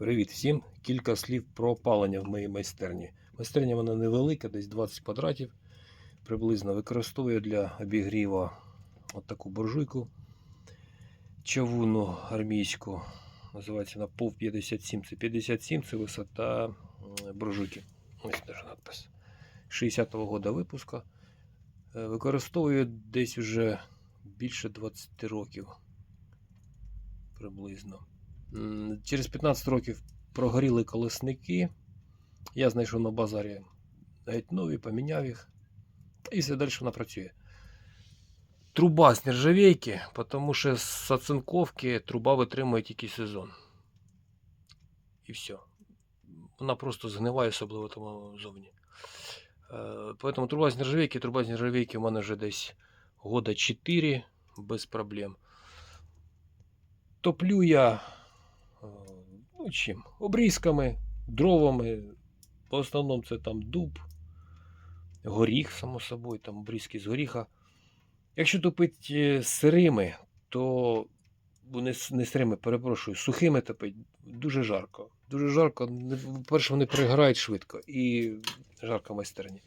Привіт всім! Кілька слів про опалення в моїй майстерні. Майстерня вона невелика, десь 20 квадратів. Приблизно використовую для обігріву от таку буржуйку чавунну армійську. Називається на POV 57. Це 57 це висота буржуйки. Ось даже надпис. 60-го года випуска. Е, Використовую десь вже більше 20 років. Приблизно. Через 15 років прогоріли колесники. Я знайшов на базарі геть нові, поміняв їх. І все далі вона працює. Труба з нержавейки, тому що з оцинковки труба витримує тільки сезон. І все. Вона просто згниває, особливо тому зовні. Е, Поэтому труба з нержавейки, труба з нержавейки у мене вже десь года 4 без проблем. Топлю я чим? Обрізками, дровами. В основному це там дуб, горіх, само собою, там обрізки з горіха. Якщо топити е, сирими, то не, не сирими, перепрошую, сухими топить дуже жарко. Дуже жарко. По-перше, вони пригорають швидко і жарко майстерні.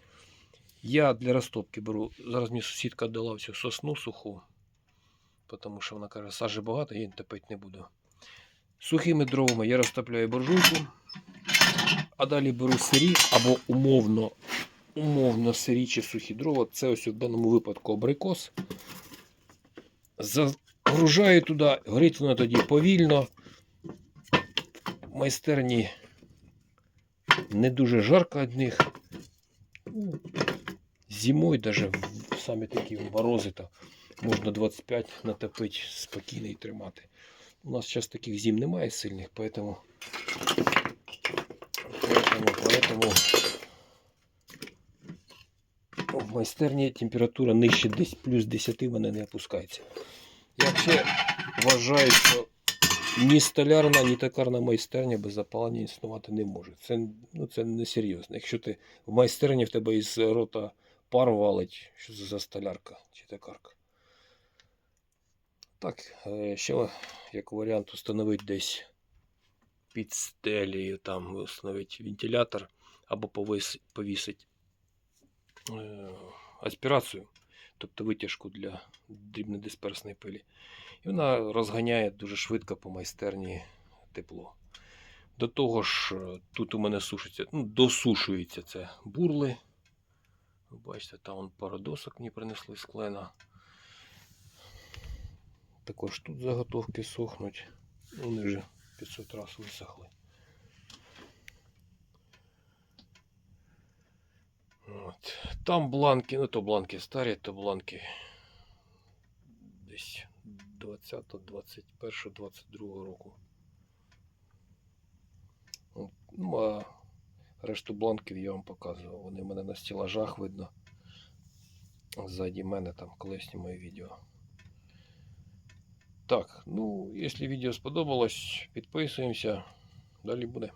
Я для розтопки беру. Зараз мені сусідка дала всю сосну суху, тому що вона каже, сажі багато, я її топити не буду. Сухими дровами я розтопляю буржуйку, а далі беру сирі або умовно, умовно сирі чи сухі дрова. Це ось в даному випадку абрикос. Загружаю туди, горить воно тоді повільно. В майстерні не дуже жарко від них. Ну, Зимою в самі такі морози то можна 25 натопити спокійно і тримати. У нас зараз таких зим немає сильних, поэтому, поэтому, поэтому в майстерні температура нижче десь плюс 10 в мене не опускається. Я взагалі вважаю, що ні столярна, ні токарна майстерня без запалення існувати не може. Це, ну, це несерйозно. Якщо ти в майстерні в тебе із рота пар валить, що це за столярка чи токарка. Так, е, ще як варіант установити десь під стелею, там установити вентилятор або повісити е, аспірацію, тобто витяжку для дрібнодисперсної пилі. І вона розганяє дуже швидко по майстерні тепло. До того ж, е, тут у мене сушиться, ну, досушується це бурли. Ви бачите, там пару досок мені принесли з клена. Також тут заготовки сохнуть. Вони вже 500 разів висохли. От. Там бланки, ну то бланки старі, то бланки десь 20, 21, 22 року. Ну, а решту бланків я вам показував. Вони в мене на стелажах видно. Ззаді мене там колись знімаю відео. Так, ну, якщо відео сподобалось, підписуємося. Далі буде.